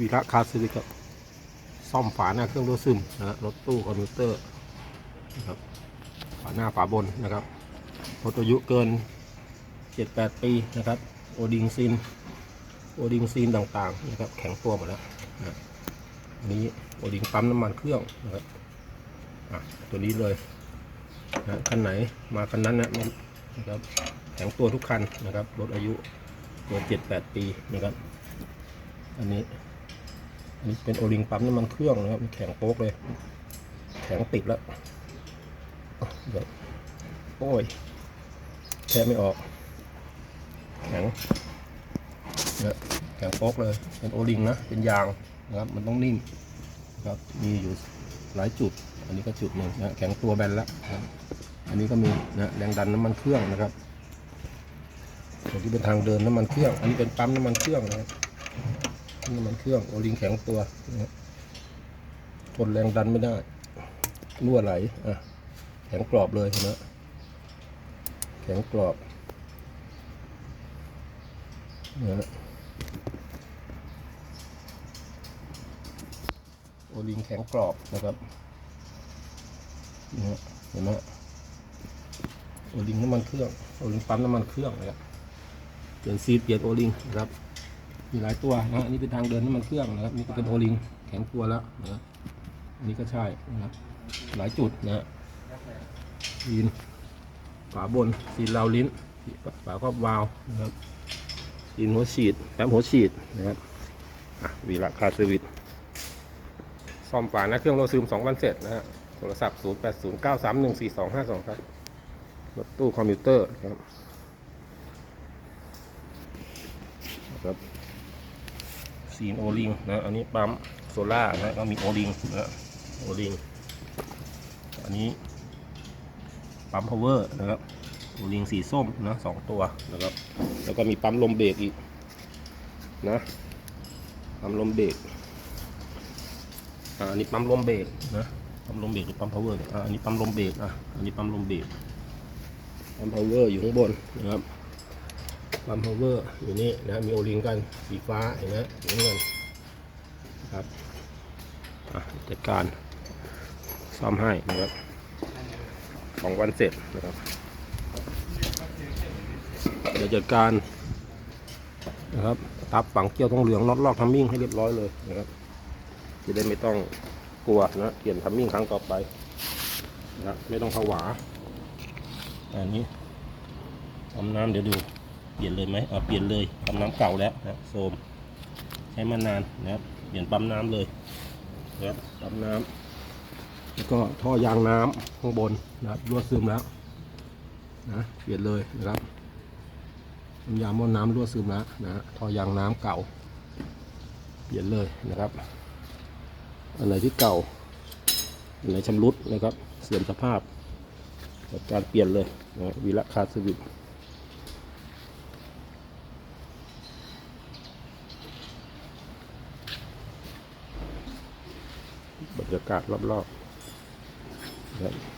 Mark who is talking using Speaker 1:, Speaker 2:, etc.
Speaker 1: วีระคาซีวิกครับ ซ่อมฝาหน้าเครื่องรูดซึมนะฮะรถตู้คอมพิวเตอร์นะครับฝาหน้าฝาบนนะครับรถอายุเกิน 7-8 ปีนะครับ โอดิงซิน โอดิงซีนต่างๆนะครับ แข็งตัวหมดแล้วนะอันนี้โอดิงปั๊มน้ำมันเครื่องนะครับอะตัวนี้เลยนะคันไหนมาคันนั้นนะนะครับแข็งตัวทุกคันนะครับรถอายุเกิน7-8 ปีนะครับ อันนี้ นนี้เป็นโอลิงปั๊มน้ำมันเครื่องนะครับแข็งโป๊กเลย แข็งติดแล้วอะเดี๋ยวโอ้ยแค่ไม่ออก แข็งเนี่ยแข็งโป๊กเลย เป็นโอลิงนะ เป็นยางนะครับ มันต้องนิ่มนะครับ มีอยู่หลายจุด อันนี้ก็จุดหนึ่งนะ แข็งตัวแบนแล้วนะครับอันนี้ก็มีนะแรงดันน้ำมันเครื่องนะครับส่วนที่เป็นทางเดินน้ำมันเครื่อง อันนี้เป็นปั๊มน้ำมันเครื่องนะครับ น้ำมันเครื่องโอลิงแข็งตัวนะทนแรงดันไม่ได้รั่วไหลอะแข็งกรอบเลยเห็นไหมแข็งกรอบเนี่ยนะโอลิงแข็งกรอบนะครับเนี่ยเห็นไหมโอลิงน้ำมันเครื่องโอลิงปั๊มน้ำมันเครื่องนะครับเปลี่ยนซีเปลี่ยนโอลิงนะครับ มีหลายตัวนะอันนี้เป็นทางเดินน้ำมันเครื่องนะครับนี่ก็เป็นโอลิงแข็งตัวแล้วนะอันนี้ก็ใช่นะครับหลายจุดนะฮะซีนฝาบนซีนราวลิ้นฝาครอบวาล์วนะครับซีนหัวฉีดแป๊บหัวฉีดนะครับอะวีระคาร์เซอร์วิสซ่อมฝาหน้าเครื่องเราซึมสองวันเสร็จนะฮะโทรศัพท์ 0 8 0 9 3 1 4 2 5 2 ครับรถตู้คอมพิวเตอร์นะครับครับ ซีนโอลิงนะอันนี้ปั๊มโซล่านะก็มีโอลิงนะโอลิงอันนี้ปั๊มพาวเวอร์นะครับโอลิงสีส้มนะสองตัวนะครับ แล้วก็มีปั๊มลมเบรกอีกนะปั๊มลมเบรกอันนี้ปั๊มลมเบรกนะปั๊มลมเบรกหรือปั๊มพาวเวอร์เนี่ยอันนี้ปั๊มลมเบรกอะอันนี้ปั๊มลมเบรกปั๊มพาวเวอร์อยู่ข้างบนนะครับ ปั๊มพาวเวอร์อยู่นี่นะมีโอลิงกันสีฟ้าเห็นไหมสีน้ำเงินครับจัดการซ่อมให้นะครับสองวันเสร็จนะครับเดี๋ยวจัดการนะครับทับฝังเกลียวทองเหลืองน็อตลอกทัมมิ่งให้เรียบร้อยเลยนะครับจะได้ไม่ต้องกลัวนะเปลี่ยนทัมมิ่งครั้งต่อไปนะไม่ต้องผวาอันนี้ทำน้ำเดี๋ยวดู เปลี่ยนเลยไหมอ่าเปลี่ยนเลยปั๊มน้ำเก่าแล้วนะโซมใช้มานานนะครับเปลี่ยนปั๊มน้ำเลยนะครับปั๊มน้ำแล้วก็ท่อยางน้ำข้างบนนะครับรั่วซึมแล้วนะเปลี่ยนเลยนะครับน้ำยาหม้อน้ำรั่วซึมแล้วนะท่อยางน้ำเก่า เปลี่ยนเลยนะครับอันไหนที่เก่าอันไหนชำรุดนะครับ เสื่อมสภาพจัดการเปลี่ยนเลยนะวีระคาร์สวิต บ รรยากาศรอบๆ